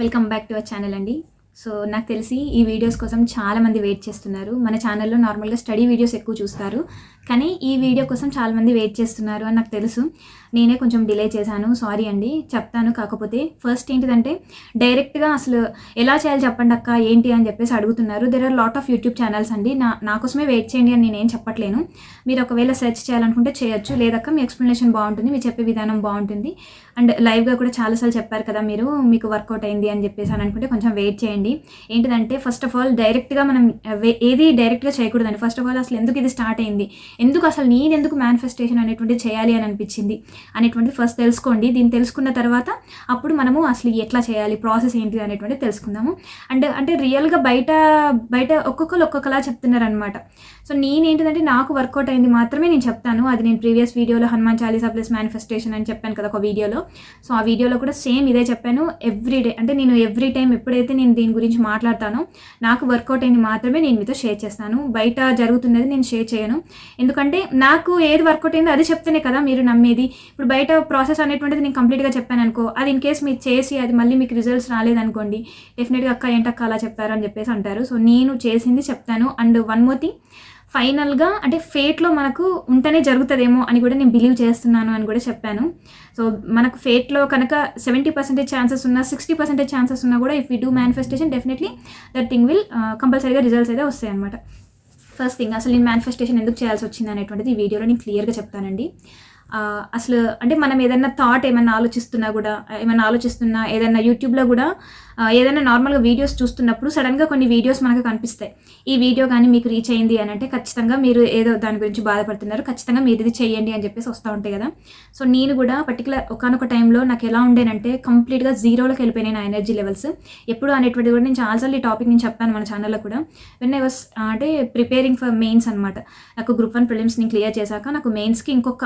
Welcome back to our channel అండి. So నాకు తెలిసి ఈ వీడియోస్ కోసం చాలా మంది వెయిట్ చేస్తున్నారు. మన ఛానల్లో నార్మల్గా స్టడీ వీడియోస్ ఎక్కువ చూస్తారు. కానీ ఈ వీడియో కోసం చాలా మంది వెయిట్ చేస్తున్నారు అని నాకు తెలుసు. నేనే కొంచెం డిలే చేశాను. సారీ అండి. చెప్తాను. కాకపోతే ఫస్ట్ ఏంటిదంటే డైరెక్ట్గా అసలు ఎలా చేయాలి చెప్పండి అక్క ఏంటి అని చెప్పేసి అడుగుతున్నారు. There are lot of YouTube channels అండి. నా నా కోసమే వెయిట్ చేయండి అని నేనేం చెప్పట్లేను. మీరు ఒకవేళ సెర్చ్ చేయాలనుకుంటే చేయొచ్చు. లేదక్క మీ ఎక్స్ప్లెనేషన్ బాగుంటుంది. మీ చెప్పే విధానం బాగుంటుంది. అండ్ లైవ్గా కూడా చాలాసార్లు చెప్పారు కదా మీరు మీకు వర్కౌట్ అయింది అని చెప్పేసి అని అనుకుంటే కొంచెం వెయిట్ చేయండి. ఏంటిదంటే ఫస్ట్ ఆఫ్ ఆల్ డైరెక్ట్గా మనం ఏది డైరెక్ట్గా చేయకూడదండి. ఫస్ట్ ఆఫ్ ఆల్ అసలు ఎందుకు ఇది స్టార్ట్ అయింది? ఎందుకు అసలు నేను ఎందుకు మేనిఫెస్టేషన్ అనేటువంటిది చేయాలి అని అనిపించింది? అనేటువంటిది ఫస్ట్ తెలుసుకోండి. దీన్ని తెలుసుకున్న తర్వాత అప్పుడు మనము అసలు ఎట్లా చేయాలి ప్రాసెస్ ఏంటి అనేటువంటిది తెలుసుకుందాము. అండ్ అంటే రియల్గా బయట బయట ఒక్కొక్కరు ఒక్కొక్కలా చెప్తున్నారు అనమాట సో నేనేంటిదంటే నాకు వర్కౌట్ అయింది మాత్రమే నేను చెప్తాను. అది నేను ప్రీవియస్ వీడియోలో హనుమాన్ చాలీసా ప్లస్ మేనిఫెస్టేషన్ అని చెప్పాను కదా ఒక వీడియోలో సో ఆ వీడియోలో కూడా సేమ్ ఇదే చెప్పాను. ఎవ్రీ డే అంటే నేను ఎవ్రీ టైం ఎప్పుడైతే నేను దీని గురించి మాట్లాడతానో నాకు వర్కౌట్ అయింది మాత్రమే నేను మీతో షేర్ చేస్తాను. బయట జరుగుతున్నది నేను షేర్ చేయను. ఎందుకంటే నాకు ఏది వర్కౌట్ అయిందో అది చెప్తేనే కదా మీరు నమ్మేది. ఇప్పుడు బయట ప్రాసెస్ అనేటువంటిది నేను కంప్లీట్గా చెప్పాను అనుకో అది ఇన్ కేస్ మీరు చేసి అది మళ్ళీ మీకు రిజల్ట్స్ రాలేదనుకోండి డెఫినెట్గా అక్క ఏంటక్క అలా చెప్పారు అని చెప్పేసి అంటారు. సో నేను చేసింది చెప్తాను. అండ్ వన్ మోర్ థింగ్ ఫైనల్గా అంటే ఫేట్లో మనకు ఉంటేనే జరుగుతుందేమో అని కూడా నేను బిలీవ్ చేస్తున్నాను అని కూడా చెప్పాను. సో మనకు ఫేట్లో కనుక సెవెంటీ పర్సెంటేజ్ ఛాన్సెస్ ఉన్నా సిక్స్టీ పర్సెంటేజ్ ఛాన్సెస్ ఉన్నా కూడా if you do manifestation definitely that thing will కంపల్సరీగా రిజల్ట్స్ అయితే వస్తాయి అనమాట ఫస్ట్ థింగ్ అసలు నేను మేనిఫెస్టేషన్ ఎందుకు చేయాల్సి వచ్చింది అనేటువంటిది ఈ వీడియోలో నేను క్లియర్గా చెప్తానండి. అసలు అంటే మనం ఏదైనా థాట్ ఏమైనా ఆలోచిస్తున్నా కూడా ఏమైనా ఆలోచిస్తున్నా ఏదైనా యూట్యూబ్లో కూడా ఏదైనా నార్మల్గా వీడియోస్ చూస్తున్నప్పుడు సడన్గా కొన్ని వీడియోస్ మనకు కనిపిస్తాయి. ఈ వీడియో కానీ మీకు రీచ్ అయింది అని అంటే ఖచ్చితంగా మీరు ఏదో దాని గురించి బాధపడుతున్నారు. ఖచ్చితంగా మీరు ఇది చేయండి అని చెప్పేసి వస్తూ ఉంటాయి కదా. సో నేను కూడా పర్టికులర్ ఒకనొక టైంలో నాకు ఎలా ఉండేనంటే కంప్లీట్గా జీరోలోకి వెళ్ళిపోయినాయి నా ఎనర్జీ లెవెల్స్ ఎప్పుడు అనేటువంటి కూడా నేను చాలాసార్లు ఈ టాపిక్ నేను చెప్పాను మన ఛానల్లో కూడా. వెన్ ఐ వాస్ అంటే ప్రిపేరింగ్ ఫర్ మెయిన్స్ అనమాట నాకు గ్రూప్ వన్ ప్రిలిమ్స్ నేను క్లియర్ చేశాక నాకు మెయిన్స్కి ఇంకొక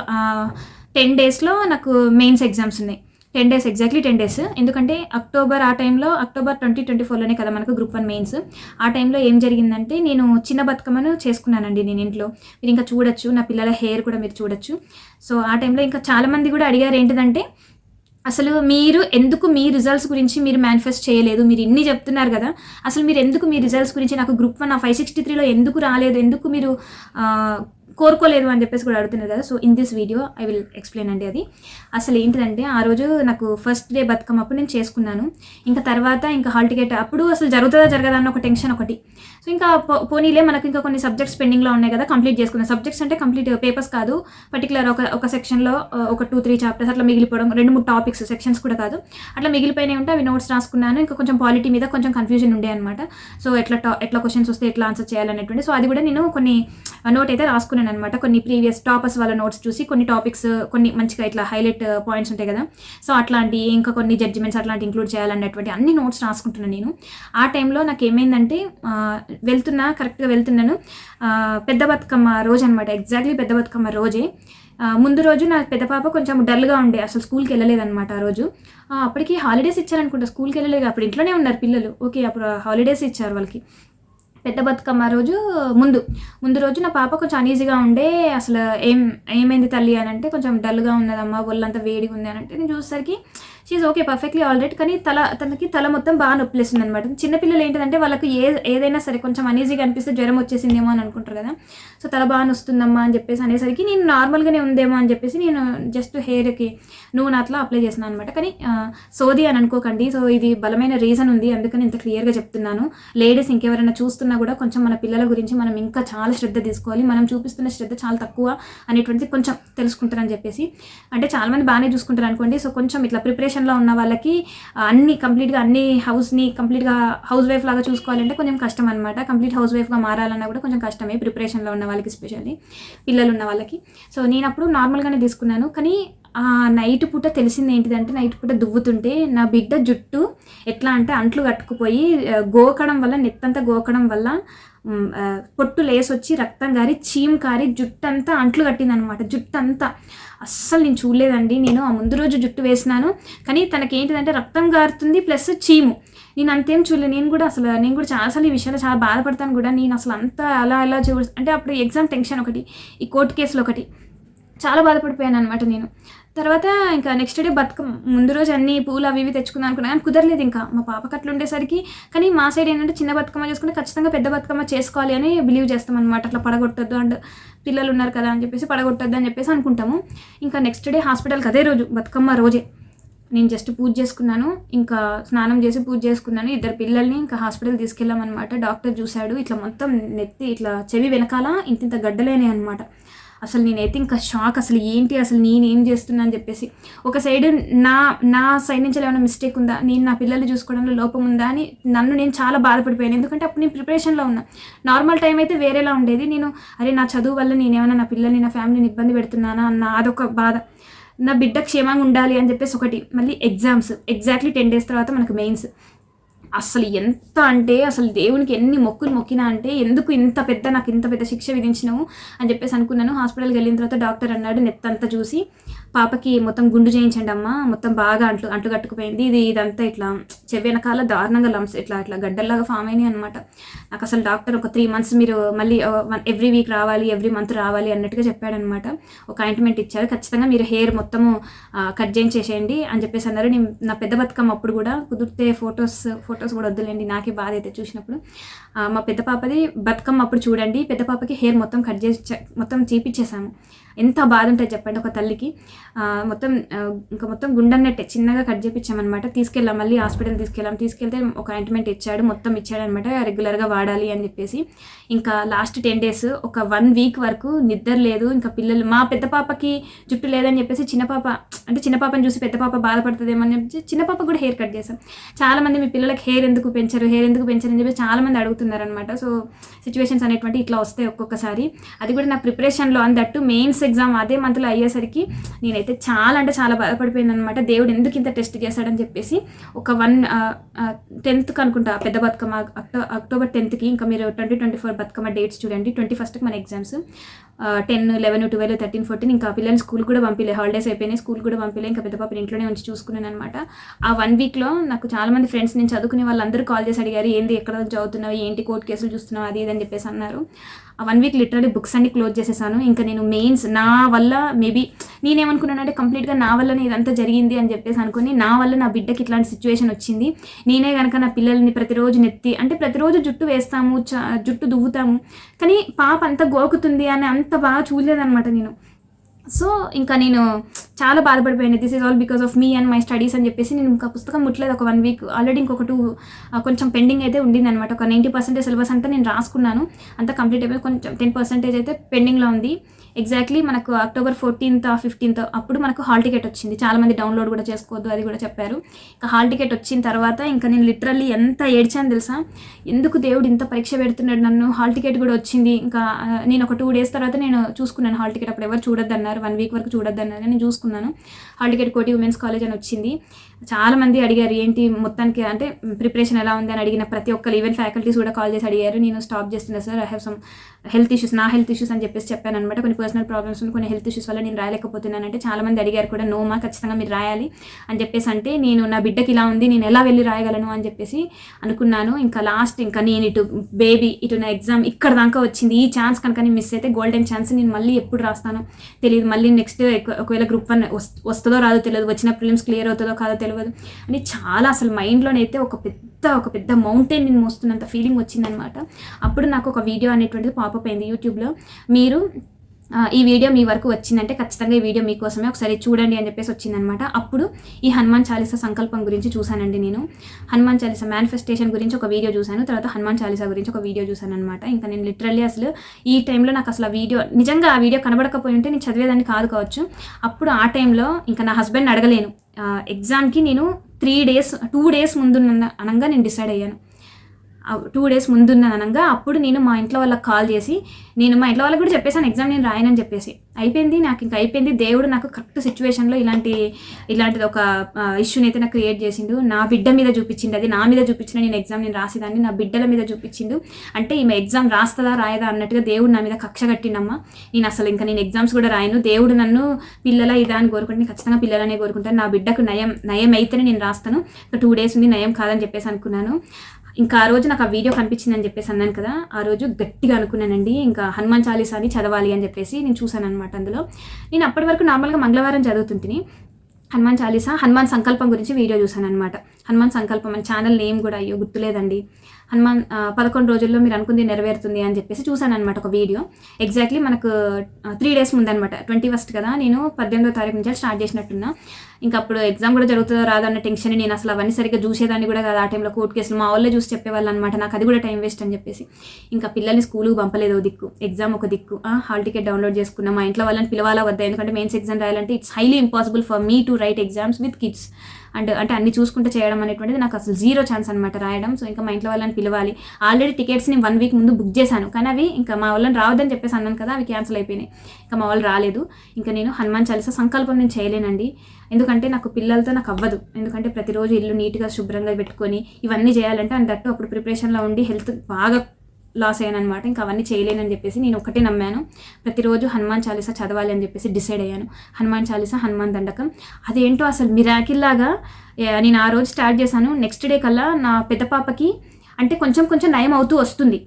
టెన్ డేస్లో నాకు మెయిన్స్ ఎగ్జామ్స్ ఉన్నాయి. Ten days exactly ten days. ఎందుకంటే అక్టోబర్ ఆ టైంలో అక్టోబర్ ట్వంటీ ట్వంటీ ఫోర్లోనే కదా మనకు గ్రూప్ వన్ మెయిన్స్. ఆ టైంలో ఏం జరిగిందంటే నేను చిన్న బతుకమ్మను చేసుకున్నానండి నేను ఇంట్లో. మీరు ఇంకా చూడొచ్చు నా పిల్లల హెయిర్ కూడా మీరు చూడొచ్చు. సో ఆ టైంలో ఇంకా చాలామంది కూడా అడిగారు ఏంటిదంటే అసలు మీరు ఎందుకు మీ రిజల్ట్స్ గురించి మీరు మేనిఫెస్ట్ చేయలేదు? మీరు ఇన్ని చెప్తున్నారు కదా. అసలు మీరు ఎందుకు మీ రిజల్ట్స్ గురించి నాకు గ్రూప్ వన్ ఆ ఫైవ్ సిక్స్టీ త్రీలో ఎందుకు రాలేదు? ఎందుకు మీరు కోరుకోలేదు అని చెప్పేసి కూడా అడుగుతున్నారు కదా. So in this video I will explain అండి అది. అసలు ఏంటిదంటే ఆ రోజు నాకు ఫస్ట్ డే బతుకమ్మ అప్పుడు నేను చేసుకున్నాను. ఇంకా తర్వాత ఇంకా హాల్ టికెట్ అప్పుడు అసలు జరుగుతుందా జరగదా అన్న ఒక టెన్షన్ ఒకటి. సో ఇంకా పోనీలే మనకు ఇంకా కొన్ని సబ్జెక్ట్స్ పెండింగ్లో ఉన్నాయి కదా కంప్లీట్ చేసుకున్నాను సబ్జెక్ట్స్ అంటే కంప్లీట్ పేపర్స్ కాదు. పర్టికులర్ ఒక ఒక సెక్షన్లో ఒక టూ త్రీ చాప్టర్స్ అట్లా మిగిలిపోవడం రెండు మూడు టాపిక్స్ సెక్షన్స్ కూడా కాదు. అట్లా మిగిలిపోయినాయి ఉంటే అవి నోట్స్ రాసుకున్నాను. ఇంకా కొంచెం పాలిటీ మీద కొంచెం కన్ఫ్యూజన్ ఉండే అనమాట సో ఎట్లా ఎట్లా క్వశ్చన్స్ వస్తే ఎట్లా ఆన్సర్ చేయాలనేటువంటి. సో అది కూడా నేను కొన్ని నోట్ అయితే రాసుకున్నాను. అనమాట కొన్ని ప్రీవియస్ టాపర్స్ వాళ్ళ నోట్స్ చూసి కొన్ని టాపిక్స్ కొన్ని మంచిగా ఇట్లా హైలైట్ పాయింట్స్ uh, ఉంటాయి కదా. సో అట్లాంటి ఇంకా కొన్ని జడ్జిమెంట్స్ అట్లాంటి ఇంక్లూడ్ చేయాలన్నటువంటి అన్ని నోట్స్ రాసుకుంటున్నాను నేను. ఆ టైంలో నాకు ఏమైందంటే వెళ్తున్నా కరెక్ట్గా వెళ్తున్నాను. పెద్ద బతుకమ్మ రోజు అనమాట ఎగ్జాక్ట్లీ పెద్ద బతుకమ్మ రోజే. ముందు రోజు నా పెద్ద పాప కొంచెం డల్గా ఉండే. అసలు స్కూల్కి వెళ్ళలేదన్నమాట ఆ రోజు. అప్పటికి హాలిడేస్ ఇచ్చారనుకుంటా. స్కూల్కి వెళ్ళలేదు. అప్పుడు ఇంట్లోనే ఉన్నారు పిల్లలు. ఓకే అప్పుడు హాలిడేస్ ఇచ్చారు వాళ్ళకి. పెద్ద బతుకమ్మ రోజు ముందు. ముందు రోజు నా పాప కొంచెం అనీజీగా ఉండే అసలు ఏం ఏమైంది తల్లి అని అంటే కొంచెం డల్గా ఉన్నదమ్మా ఒళ్ళంతా వేడిగా ఉంది అని అంటే నేను చూసేసరికి షీఈ్ ఓకే పర్ఫెక్ట్లీ ఆల్రెడీ కానీ తల తనకి తల మొత్తం బాగా నొప్పిలేస్తుంది అనమాట చిన్నపిల్లలు ఏంటంటే వాళ్ళకి ఏ ఏదైనా సరే కొంచెం అనీజీగా అనిపిస్తే జ్వరం వచ్చేసిందేమో అని అనుకుంటారు కదా. సో తల బాగా వస్తుందమ్మా అని చెప్పేసి అనేసరికి నేను నార్మల్గానే ఉందేమో అని చెప్పేసి నేను జస్ట్ హెయిర్కి నూనె అట్లా అప్లై చేసినాను అనమాట కానీ సోది అని అనుకోకండి. సో ఇది బలమైన రీజన్ ఉంది. అందుకని ఇంత క్లియర్గా చెప్తున్నాను. లేడీస్ ఇంకెవరైనా చూస్తున్నా కూడా కొంచెం మన పిల్లల గురించి మనం ఇంకా చాలా శ్రద్ధ తీసుకోవాలి. మనం చూపిస్తున్న శ్రద్ధ చాలా తక్కువ అనేటువంటిది కొంచెం తెలుసుకుంటారని చెప్పేసి. అంటే చాలామంది బాగానే చూసుకుంటారు అనుకోండి. సో కొంచెం ఇట్లా ప్రిపరేషన్లో ఉన్న వాళ్ళకి అన్ని కంప్లీట్గా అన్ని హౌస్ని కంప్లీట్గా హౌస్ వైఫ్ లాగా చూసుకోవాలంటే కొంచెం కష్టం అనమాట కంప్లీట్ హౌస్ వైఫ్గా మారాలన్నా కూడా కొంచెం కష్టమే ప్రిపరేషన్లో ఉన్న వాళ్ళకి స్పెషల్లీ పిల్లలు ఉన్న వాళ్ళకి. సో నేను అప్పుడు నార్మల్గానే తీసుకున్నాను. కానీ నైట్ పూట తెలిసింది ఏంటిదంటే నైట్ పూట దువ్వుతుంటే నా బిడ్డ జుట్టు ఎట్లా అంటే అంట్లు కట్టుకుపోయి గోకడం వల్ల నెత్తంతా గోకడం వల్ల పొట్టు లేసొచ్చి వచ్చి రక్తం గారి చీమ్ కారి జుట్టు అంతా అంట్లు కట్టిందనమాట జుట్టు అంతా అస్సలు నేను చూడలేదండి. నేను ఆ ముందు రోజు జుట్టు వేసినాను. కానీ తనకి ఏంటిదంటే రక్తం గారుతుంది ప్లస్ చీము. నేను అంతేం చూడలేదు నేను కూడా అసలు నేను కూడా చాలాసార్లు ఈ విషయాలు చాలా బాధపడతాను కూడా. నేను అసలు అంతా అలా అలా చూ అంటే అప్పుడు ఎగ్జామ్ టెన్షన్ ఒకటి ఈ కోర్టు కేసులో ఒకటి. చాలా బాధపడిపోయాను అనమాట నేను. తర్వాత ఇంకా నెక్స్ట్ డే బతుకమ్మ ముందు రోజు అన్ని పూలు అవి ఇవి తెచ్చుకుందాం అనుకున్నా కానీ కుదరలేదు ఇంకా. మా పాపకి అట్లా ఉండేసరికి కానీ మా సైడ్ ఏంటంటే చిన్న బతుకమ్మ చేసుకుంటే ఖచ్చితంగా పెద్ద బతుకమ్మ చేసుకోవాలి అని బిలీవ్ చేస్తాం అనమాట అట్లా పడగొట్టద్దు అండ్ పిల్లలు ఉన్నారు కదా అని చెప్పేసి పడగొట్టద్దు అని చెప్పేసి అనుకుంటాము. ఇంకా నెక్స్ట్ డే హాస్పిటల్కి అదే రోజు బతుకమ్మ రోజే. నేను జస్ట్ పూజ చేసుకున్నాను ఇంకా స్నానం చేసి పూజ చేసుకున్నాను. ఇద్దరు పిల్లల్ని ఇంకా హాస్పిటల్ తీసుకెళ్ళామన్నమాట. డాక్టర్ చూశాడు ఇట్లా మొత్తం నెత్తి ఇట్లా చెవి వెనకాల ఇంత ఇంత గడ్డలేనే అనమాట అసలు నేనైతే ఇంకా షాక్ అసలు ఏంటి అసలు నేను ఏం చేస్తున్నా అని చెప్పేసి. ఒక సైడ్ నా నా సైడ్ నుంచి ఏమైనా మిస్టేక్ ఉందా? నేను నా పిల్లలు చూసుకోవడంలో లోపం ఉందా అని నన్ను నేను చాలా బాధపడిపోయాను. ఎందుకంటే అప్పుడు నేను ప్రిపరేషన్లో ఉన్నా. నార్మల్ టైం అయితే వేరేలా ఉండేది. నేను అరే నా చదువు వల్ల నేనేమైనా నా పిల్లల్ని నా ఫ్యామిలీని ఇబ్బంది పెడుతున్నానా? అన్న అదొక బాధ. నా బిడ్డ క్షేమంగా ఉండాలి అని చెప్పేసి ఒకటి. మళ్ళీ ఎగ్జామ్స్ ఎగ్జాక్ట్లీ టెన్ డేస్ తర్వాత మనకు మెయిన్స్ అసలు ఎంత అంటే అసలు దేవునికి ఎన్ని మొక్కులు మొక్కినా అంటే ఎందుకు ఇంత పెద్ద నాకు ఇంత పెద్ద శిక్ష విధించినావు? అని చెప్పేసి అనుకున్నాను. హాస్పిటల్కి వెళ్ళిన తర్వాత డాక్టర్ అన్నాడు నెత్తంతా చూసి పాపకి మొత్తం గుండు చేయించండి అమ్మ. మొత్తం బాగా అంట్లు అంట్లు కట్టుకుపోయింది. ఇది ఇదంతా ఇట్లా చెవి వెనకాల దారుణంగా లంప్స్ ఇట్లా ఇట్లా గడ్డల్లాగా ఫామ్ అయినాయి అనమాట నాకు అసలు డాక్టర్ ఒక త్రీ మంత్స్ మీరు మళ్ళీ ఎవ్రీ వీక్ రావాలి ఎవ్రీ మంత్ రావాలి అన్నట్టుగా చెప్పాడనమాట ఒక ఆయింట్మెంట్ ఇచ్చారు. ఖచ్చితంగా మీరు హెయిర్ మొత్తము కట్ చేయించేసేయండి అని చెప్పేసి అన్నారు. నేను నా పెద్ద బతుకమ్మ అప్పుడు కూడా కుదిరితే ఫొటోస్ ఫొటోస్ కూడా వద్దులేండి. నాకే బాధ అయితే చూసినప్పుడు. మా పెద్ద పాపది బతుకమ్మ అప్పుడు చూడండి. పెద్ద పాపకి హెయిర్ మొత్తం కట్ చేసి మొత్తం చేపించేసాము ఎంత బాధ ఉంటుంది చెప్పండి ఒక తల్లికి. మొత్తం ఇంకా మొత్తం గుండన్నట్టే చిన్నగా కట్ చేపించామన్నమాట తీసుకెళ్ళాం మళ్ళీ హాస్పిటల్ తీసుకెళ్ళాం. తీసుకెళ్తే ఒక ఆయింట్మెంట్ ఇచ్చాడు మొత్తం ఇచ్చాడనమాట రెగ్యులర్గా వాడాలి అని చెప్పేసి. ఇంకా లాస్ట్ టెన్ డేస్ ఒక వన్ వీక్ వరకు నిద్ర లేదు. ఇంకా పిల్లలు మా పెద్ద పాపకి జుట్టు లేదని చెప్పేసి చిన్న పాప అంటే చిన్న పాపని చూసి పెద్ద పాప బాధపడుతుందేమో అని చెప్పి చిన్న పాప కూడా హెయిర్ కట్ చేసాం చాలా మంది మీ పిల్లలకి హెయిర్ ఎందుకు పెంచారు హెయిర్ ఎందుకు పెంచారు అని చెప్పి చాలామంది అడుగుతున్నారనమాట అడుగుతున్నారు అనమాట సో సిచ్యువేషన్స్ అనేటువంటి ఇట్లా వస్తాయి ఒక్కొక్కసారి. అది కూడా నా ప్రిపరేషన్లో అందట్టు మెయిన్స్ ఎగ్జామ్ అదే మంత్లో అయ్యేసరికి నేనైతే చాలా అంటే చాలా బాధపడిపోయింది అనమాట దేవుడు ఎందుకు ఇంత టెస్ట్ చేశాడని చెప్పేసి ఒక వన్ టెన్త్కి అనుకుంటా పెద్ద బతుకమ్మ అక్టో అక్టోబర్ టెన్త్కి ఇంకా మీరు twenty twenty four Bathukamma dates చూడండి. ట్వంటీ ఫస్ట్కి మన exams ten eleven twelve thirteen fourteen ఇంకా పిల్లల్ని స్కూల్ కూడా పంపిలే. హాలిడేస్ అయిపోయినాయి స్కూల్ కూడా పంపిలే. ఇంకా పెద్ద పాపని ఇంట్లోనే ఉంచి చూసుకున్నాను అనమాట ఆ వన్ వీక్లో నాకు చాలా మంది ఫ్రెండ్స్ నేను చదువుకునే వాళ్ళందరూ కాల్ చేసి అడిగారు ఏంది ఎక్కడ చదువుతున్నావు? ఏంటి కోర్టు కేసులు చూస్తున్నావు? అది ఇది అని చెప్పేసి అన్నారు. వన్ వీక్ లిటరలీ బుక్స్ అన్ని క్లోజ్ చేసేసాను. ఇంకా నేను మెయిన్స్ నా వల్ల మేబీ నేనేమనుకున్నానంటే కంప్లీట్గా నా వల్లనే ఇదంతా జరిగింది అని చెప్పేసి అనుకుని నా వల్ల నా బిడ్డకి ఇట్లాంటి సిచ్యువేషన్ వచ్చింది. నేనే కనుక నా పిల్లల్ని ప్రతిరోజు నెత్తి అంటే ప్రతిరోజు జుట్టు వేస్తాము జుట్టు దువ్వుతాము. కానీ పాప అంత గోకుతుంది అని అంత బాగా చూడలేదనమాట నేను. సో ఇంకా నేను చాలా బాధపడిపోయాను. This is all because of me and my studies అని చెప్పేసి నేను ఇంకా పుస్తకం ముట్టలేదు. ఒక వన్ వీక్ ఆల్రెడీ ఇంకొక టూ కొంచెం పెండింగ్ అయితే ఉండింది అనమాట ఒక నైంటీ పర్సెంటేజ్ సిలబస్ అంతా నేను రాసుకున్నాను. అంతా కంప్లీట్ అయిపోయి కొంచెం టెన్ పర్సెంటేజ్ అయితే పెండింగ్లో ఉంది. ఎగ్జాక్ట్లీ మనకు అక్టోబర్ ఫోర్టీన్త్ ఫిఫ్టీన్త్ అప్పుడు మనకు హాల్ టికెట్ వచ్చింది. చాలా మంది డౌన్లోడ్ కూడా చేసుకోవద్దు అది కూడా చెప్పారు. ఇంకా హాల్ టికెట్ వచ్చిన తర్వాత ఇంకా నేను లిటరల్లీ ఎంత ఏడ్చాను తెలుసా? ఎందుకు దేవుడు ఇంత పరీక్ష పెడుతున్నాడు నన్ను? హాల్ టికెట్ కూడా వచ్చింది. ఇంకా నేను ఒక టూ డేస్ తర్వాత నేను చూసుకున్నాను. హాల్ టికెట్ అప్పుడు ఎవరు చూడొద్దన్నారు. వన్ వీక్ వరకు చూడొద్దన్నారు. నేను చూసుకున్నాను. Hall ticket Koti women's college అని వచ్చింది. చాలామంది అడిగారు ఏంటి మొత్తానికి అంటే ప్రిపరేషన్ ఎలా ఉంది? అని అడిగిన ప్రతి ఒక్కరు ఈవెన్ ఫ్యాకల్టీస్ కూడా కాల్ చేసి అడిగారు. నేను స్టాప్ చేస్తున్నా sir I have some health issues నా హెల్త్ ఇష్యూస్ అని చెప్పేసి చెప్పాను అనమాట కొన్ని పర్సనల్ ప్రాబ్లమ్స్ కొన్ని హెల్త్ ఇష్యూస్ వల్ల నేను రాయలేకపోతున్నాను. అంటే చాలా మంది అడిగారు కూడా నోమా ఖచ్చితంగా మీరు రాయాలి. అని చెప్పేసి అంటే నేను నా బిడ్డకి ఇలా ఉంది నేను ఎలా వెళ్ళి రాయగలను? అని చెప్పేసి అనుకున్నాను. ఇంకా లాస్ట్ ఇంకా నేను ఇటు బేబీ ఇటు నా ఎగ్జామ్ ఇక్కడ దాకా వచ్చింది. ఈ ఛాన్స్ కనుక నేను మిస్ అయితే గోల్డెన్ ఛాన్స్ నేను మళ్ళీ ఎప్పుడు రాస్తాను తెలియదు మళ్ళీ నెక్స్ట్ ఒకవేళ గ్రూప్ వన్ వస్తుందో రాదో తెలియదు వచ్చిన ప్రిలిమ్స్ క్లియర్ అవుతుందో కాదో తెలియదు అని చాలా అసలు మైండ్లోనైతే ఒక పెద్ద ఒక పెద్ద మౌంటైన్ నేను మోస్తున్నంత ఫీలింగ్ వచ్చిందనమాట. అప్పుడు నాకు ఒక వీడియో అనేటువంటిది పాపప్ అయింది యూట్యూబ్లో. మీరు ఈ వీడియో మీ వరకు వచ్చిందంటే ఖచ్చితంగా ఈ వీడియో మీకోసమే ఒకసారి చూడండి అని చెప్పేసి వచ్చిందనమాట అప్పుడు ఈ హనుమాన్ చాలీసా సంకల్పం గురించి చూశానండి నేను. హనుమాన్ చాలీసా మేనిఫెస్టేషన్ గురించి ఒక వీడియో చూశాను. తర్వాత హనుమాన్ చాలీసా గురించి ఒక వీడియో చూశాను అనమాట ఇంకా నేను లిటరల్లీ అసలు ఈ టైంలో నాకు అసలు ఆ వీడియో నిజంగా ఆ వీడియో కనబడకపోయి ఉంటే నేను చదివేదాన్ని కాదు కావచ్చు. అప్పుడు ఆ టైంలో ఇంకా నా హస్బెండ్ అడగలేను. ఎగ్జామ్కి నేను త్రీ డేస్ టూ డేస్ ముందు అనగా నేను డిసైడ్ అయ్యాను. టూ డేస్ ముందున్న అనగా అప్పుడు నేను మా ఇంట్లో వాళ్ళకి కాల్ చేసి నేను మా ఇంట్లో వాళ్ళకి కూడా చెప్పేసాను ఎగ్జామ్ నేను రాయనని చెప్పేసి. అయిపోయింది నాకు ఇంకా అయిపోయింది. దేవుడు నాకు కరెక్ట్ సిచ్యువేషన్లో ఇలాంటి ఇలాంటిది ఒక ఇష్యూని అయితే నాకు క్రియేట్ చేసిండు. నా బిడ్డ మీద చూపించిండు అది నా మీద చూపించిన నేను ఎగ్జామ్ నేను రాసేదాన్ని నా బిడ్డల మీద చూపించిండు. అంటే ఈమె ఎగ్జామ్ రాస్తుందా రాయదా అన్నట్టుగా దేవుడు నా మీద కక్ష కట్టిండమ్మా. నేను అసలు ఇంకా నేను ఎగ్జామ్స్ కూడా రాయను. దేవుడు నన్ను పిల్లల ఇదా అని కోరుకుంటే నేను ఖచ్చితంగా పిల్లలనే కోరుకుంటాను. నా బిడ్డకు నయం నయం అయితేనే నేను రాస్తాను. టూ డేస్ ఉంది నయం కాదని చెప్పేసి అనుకున్నాను. ఇంకా ఆ రోజు నాకు ఆ వీడియో కనిపించిందని చెప్పేసి అన్నాను కదా ఆ రోజు గట్టిగా అనుకున్నానండి. ఇంకా హనుమాన్ చాలీసాని చదవాలి అని చెప్పేసి నేను చూశాను అనమాట అందులో. నేను అప్పటి వరకు నార్మల్గా మంగళవారం చదువుతుంటిని. హనుమాన్ చాలీసా హనుమాన్ సంకల్పం గురించి వీడియో చూశాను అనమాట హనుమాన్ సంకల్పం అని ఛానల్ నేమ్ కూడా అయ్యో గుర్తులేదండి. హనుమాన్ పదకొండు రోజుల్లో మీరు అనుకుంది నెరవేరుతుంది అని చెప్పేసి చూశాను అనమాట ఒక వీడియో. ఎగ్జాక్ట్లీ మనకు త్రీ డేస్ ముందనమాట ట్వంటీ ఫస్ట్ కదా నేను పద్దెనిమిదో తారీఖు నుంచి స్టార్ట్ చేసినట్టున్నా. ఇంకా అప్పుడు ఎగ్జామ్ కూడా జరుగుతుందో రాదన్న టెన్షన్ నేను అసలు అవన్నీ సరిగ్గా చూసేదాన్ని కూడా కాదు. ఆ టైంలో కోర్టు కేసులు మా వాళ్ళే చూసి చెప్పేవాళ్ళు అనమాట నాకు అది కూడా టైం వేస్ట్ అని చెప్పేసి. ఇంకా పిల్లల్ని స్కూల్కి పంపలేదు ఓ దిక్కు. ఎగ్జామ్ ఒక దిక్కు. హాల్ టికెట్ డౌన్లోడ్ చేసుకున్నా. మా ఇంట్లో వాళ్ళని పిలవాలా వద్దా? ఎందుకంటే మెయిన్స్ ఎగ్జామ్ రాయాలంటే it's highly impossible for me to write exams with kids and అంటే అన్ని చూసుకుంటూ చేయడం అనేటువంటిది నాకు అసలు జీరో ఛాన్స్ అనమాట రాయడం. సో ఇంకా మా ఇంట్లో వాళ్ళని పిలవాలి. ఆల్రెడీ టికెట్స్ని వన్ వీక్ ముందు బుక్ చేశాను. కానీ అవి ఇంకా మా వాళ్ళని రావద్దని చెప్పేసి అన్నాను కదా అవి క్యాన్సిల్ అయిపోయినాయి. ఇంకా మా వాళ్ళు రాలేదు. ఇంకా నేను హనుమాన్ చాలీసా సంకల్పం నేను చేయలేనండి. ఎందుకంటే నాకు పిల్లలతో నాకు అవ్వదు. ఎందుకంటే ప్రతిరోజు ఇల్లు నీట్గా శుభ్రంగా పెట్టుకొని ఇవన్నీ చేయాలంటే అండ్ దట్టు అప్పుడు ప్రిపరేషన్లో ఉండి హెల్త్ బాగా లాస్ అయ్యాను అనమాట ఇంకా అవన్నీ చేయలేనని చెప్పేసి నేను ఒకటే నమ్మాను. ప్రతిరోజు హనుమాన్ చాలీసా చదవాలి అని చెప్పేసి డిసైడ్ అయ్యాను. హనుమాన్ చాలీసా హనుమాన్ దండకం. అదేంటో అసలు మిరాకిల్లాగా నేను ఆ రోజు స్టార్ట్ చేశాను. నెక్స్ట్ డే కల్లా నా పెద్ద పాపకి అంటే కొంచెం కొంచెం నయం అవుతూ వస్తుంది.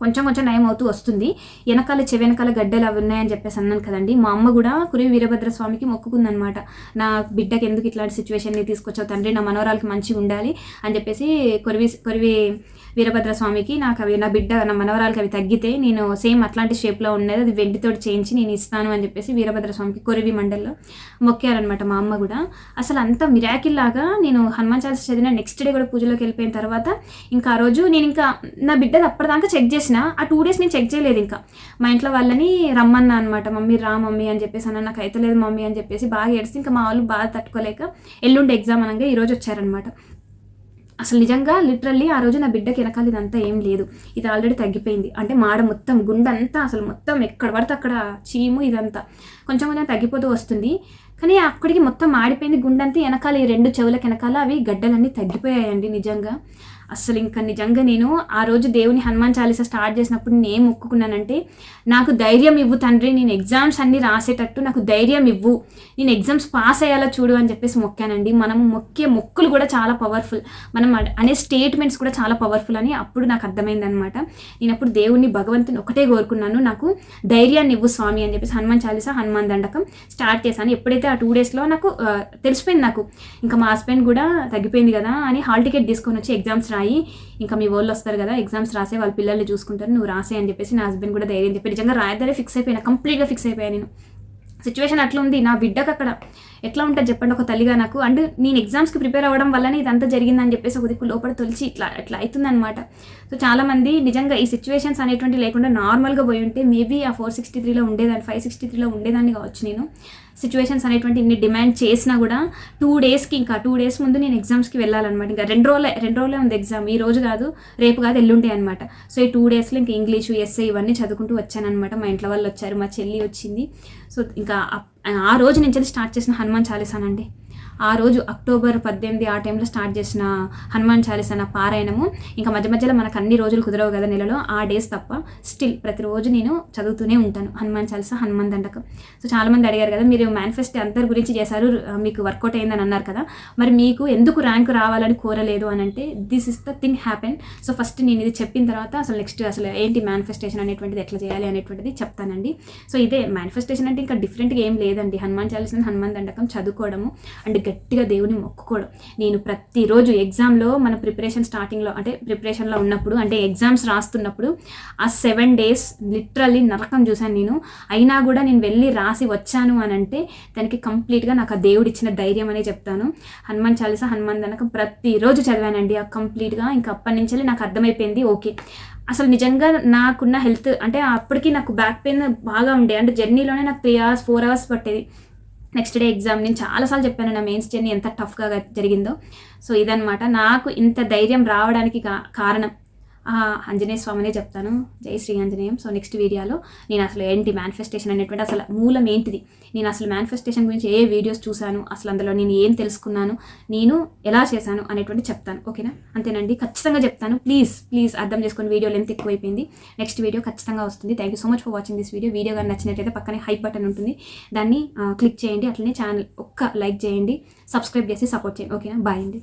కొంచెం కొంచెం నయం అవుతూ వస్తుంది. వెనకాల చెవెనకాల వెనకాల గడ్డలు అవి ఉన్నాయని చెప్పేసి అన్నాను కదండి. మా అమ్మ కూడా కురివి వీరభద్ర స్వామికి మొక్కుకుందనమాట నా బిడ్డకి ఎందుకు ఇట్లాంటి సిచ్యువేషన్ని తీసుకొచ్చావు తండ్రి? నా మనవరాలకి మంచిగా ఉండాలి అని చెప్పేసి కొరివి కొరివి వీరభద్ర స్వామికి నాకు అవి నా బిడ్డ నా మనవరాలకి అవి తగ్గితే నేను సేమ్ అట్లాంటి షేప్లో ఉన్నది. అది వెండితోటి చేయించి నేను ఇస్తాను అని చెప్పేసి వీరభద్ర స్వామికి కొరివి మండల్లో మొక్కారనమాట మా అమ్మ కూడా. అసలు అంత మిరాకిల్ లాగా నేను హనుమాన్ చాలీసా చదివిన నెక్స్ట్ డే కూడా పూజలోకి వెళ్ళిపోయిన తర్వాత ఇంకా ఆ రోజు నేను ఇంకా నా బిడ్డది అప్పటిదాకా చెక్ చేసిన ఆ టూ డేస్ నేను చెక్ చేయలేదు ఇంకా. మా ఇంట్లో వాళ్ళని రమ్మన్నా అనమాట మమ్మీ రా మమ్మీ అని చెప్పేసి అన్న నాకు అయితే లేదు మమ్మీ అని చెప్పేసి బాగా ఏడిస్తే ఇంకా మా వాళ్ళు బాగా తట్టుకోలేక ఎల్లుండి ఎగ్జామ్ అనగా ఈరోజు వచ్చారనమాట అసలు నిజంగా లిటరల్లీ ఆ రోజు నా బిడ్డకి వెనకాల ఇదంతా ఏం లేదు. ఇది ఆల్రెడీ తగ్గిపోయింది. అంటే మాడ మొత్తం గుండంతా అసలు మొత్తం ఎక్కడ పడితే అక్కడ చీము ఇదంతా. కొంచెం కొంచెం తగ్గిపోతూ వస్తుంది. కానీ అక్కడికి మొత్తం మాడిపోయింది గుండంతా. వెనకాల ఈ రెండు చెవులకు వెనకాల అవి గడ్డలన్నీ తగ్గిపోయాయండి నిజంగా. అసలు ఇంకా నిజంగా నేను ఆ రోజు దేవుని హనుమాన్ చాలీసా స్టార్ట్ చేసినప్పుడు నేను ఏం మొక్కుకున్నానంటే నాకు ధైర్యం ఇవ్వు తండ్రి నేను ఎగ్జామ్స్ అన్నీ రాసేటట్టు నాకు ధైర్యం ఇవ్వు. నేను ఎగ్జామ్స్ పాస్ అయ్యేలా చూడు అని చెప్పేసి మొక్కానండి. మనం మొక్కే మొక్కులు కూడా చాలా పవర్ఫుల్ మనం అనే స్టేట్మెంట్స్ కూడా చాలా పవర్ఫుల్ అని అప్పుడు నాకు అర్థమైందనమాట నేను అప్పుడు దేవుణ్ణి భగవంతుని ఒకటే కోరుకున్నాను. నాకు ధైర్యాన్ని ఇవ్వు స్వామి అని చెప్పేసి హనుమాన్ చాలీసా హనుమాన్ దండకం స్టార్ట్ చేశాను. ఎప్పుడైతే ఆ టూ డేస్లో నాకు తెలిసిపోయింది నాకు ఇంకా మా హస్బెండ్ కూడా తగ్గిపోయింది కదా అని హాల్ టికెట్ తీసుకొని వచ్చి ఎగ్జామ్స్ వస్తాయి. ఇంకా మీ వాళ్ళు వస్తారు కదా ఎగ్జామ్స్ రాసే వాళ్ళ పిల్లల్ని చూసుకుంటారు. నువ్వు రాసే అని చెప్పేసి నా హస్బెండ్ కూడా ధైర్యం చెప్పి నిజంగా రాయద్దరే ఫిక్స్ అయిపోయినా కంప్లీట్గా ఫిక్స్ అయిపోయాను నేను. సిచ్యువేషన్ అట్లా ఉంది నా బిడ్డకు అక్కడ ఎట్లా ఉంటుంది చెప్పండి ఒక తల్లిగా నాకు. అండ్ నేను ఎగ్జామ్స్కి ప్రిపేర్ అవ్వడం వల్లనే ఇదంతా జరిగిందని చెప్పేసి ఒక దిక్కు లోపల తొలిచి ఇట్లా ఇట్లా అవుతుందనమాట సో చాలామంది నిజంగా ఈ సిచ్యువేషన్స్ అనేటువంటి లేకుండా నార్మల్గా పోయి ఉంటే మేబీ ఆ ఫోర్ సిక్స్టీ త్రీలో ఉండేదాన్ని ఫైవ్ సిక్స్టీ త్రీలో ఉండేదాన్ని కావచ్చు నేను. సిచ్యువేషన్స్ అనేటువంటి ఇన్ని డిమాండ్ చేసినా కూడా టూ డేస్కి ఇంకా టూ డేస్ ముందు నేను ఎగ్జామ్స్కి వెళ్ళాలన్నమాట. ఇంకా రెండు రోజులే రెండు రోజులే ఉంది ఎగ్జామ్ ఈ రోజు కాదు రేపు కాదు ఎల్లుండే అనమాట సో ఈ టూ డేస్లో ఇంకా ఇంగ్లీషు ఎస్ఏ ఇవన్నీ చదువుకుంటూ వచ్చానమాట మా ఇంట్లో వాళ్ళు వచ్చారు మా చెల్లి వచ్చింది. సో ఇంకా ఆ- రోజు నుంచి స్టార్ట్ చేసిన హనుమాన్ చాలీసానండి. ఆ రోజు అక్టోబర్ పద్దెనిమిది ఆ టైంలో స్టార్ట్ చేసిన హనుమాన్ చాలీసా నా పారాయణము. ఇంకా మధ్య మధ్యలో మనకు అన్ని రోజులు కుదరవు కదా నెలలో ఆ డేస్ తప్ప. స్టిల్ ప్రతిరోజు నేను చదువుతూనే ఉంటాను. హనుమాన్ చాలీస హనుమాన్ దండకం. సో చాలామంది అడిగారు కదా మీరు మేనిఫెస్ట్ అందరి గురించి చేశారు మీకు వర్కౌట్ అయిందని అన్నారు కదా. మరి మీకు ఎందుకు ర్యాంక్ రావాలని కోరలేదు అని అంటే this is the thing happen so first నేను ఇది చెప్పిన తర్వాత అసలు నెక్స్ట్ అసలు ఏంటి మేనిఫెస్టేషన్ అనేటువంటిది ఎట్లా చేయాలి అనేటువంటిది చెప్తానండి. సో ఇదే మేనిఫెస్టేషన్ అంటే ఇంకా డిఫరెంట్గా ఏం లేదండి. హనుమాన్ చాలీసా హనుమాన్ దండకం చదువుకోవడము. అండ్ గట్టిగా దేవుని మొక్కుకోవడం. నేను ప్రతిరోజు ఎగ్జామ్లో మన ప్రిపరేషన్ స్టార్టింగ్లో అంటే ప్రిపరేషన్లో ఉన్నప్పుడు అంటే ఎగ్జామ్స్ రాస్తున్నప్పుడు ఆ సెవెన్ డేస్ లిటరల్లీ నరకం చూశాను నేను. అయినా కూడా నేను వెళ్ళి రాసి వచ్చాను అని అంటే దానికి కంప్లీట్గా నాకు ఆ దేవుడు ఇచ్చిన ధైర్యం అనే చెప్తాను. హనుమాన్ చాలీసా హనుమాన్ దనకం ప్రతిరోజు చదివానండి. ఆ కంప్లీట్గా ఇంకా అప్పటి నుంచి నాకు అర్థమైపోయింది ఓకే. అసలు నిజంగా నాకున్న హెల్త్ అంటే అప్పటికి నాకు బ్యాక్ పెయిన్ బాగా ఉండే అంటే జర్నీలోనే నాకు త్రీ అవర్స్ ఫోర్ అవర్స్ పట్టేది. నెక్స్ట్ డే ఎగ్జామ్ నేను చాలాసార్లు చెప్పాను నా మెయిన్స్ జర్నీ ఎంత టఫ్గా జరిగిందో. సో ఇదనమాట నాకు ఇంత ధైర్యం రావడానికి కా- కారణం. ఆంజనేయ స్వామినే చెప్తాను. జై శ్రీ ఆంజనేయం. సో నెక్స్ట్ వీడియోలో నేను అసలు ఏంటి మేనిఫెస్టేషన్ అనేటువంటి అసలు మూలం ఏంటిది? నేను అసలు మేనిఫెస్టేషన్ గురించి ఏ వీడియోస్ చూశాను? అసలు అందులో నేను ఏం తెలుసుకున్నాను? నేను ఎలా చేశాను? అనేటువంటి చెప్తాను. ఓకేనా అంతేనండి. ఖచ్చితంగా చెప్తాను. ప్లీజ్ ప్లీజ్ అర్థం చేసుకొని వీడియో లెంత్ ఎక్కువైపోయింది. నెక్స్ట్ వీడియో ఖచ్చితంగా వస్తుంది. Thank you so much for watching this video video కానీ నచ్చినట్లయితే పక్కనే హైప్ బటన్ ఉంటుంది. దాన్ని క్లిక్ చేయండి. అట్లనే ఛానల్ ఒక్క లైక్ చేయండి. సబ్స్క్రైబ్ చేసి సపోర్ట్ చేయండి. ఓకేనా బాయ్ అండి.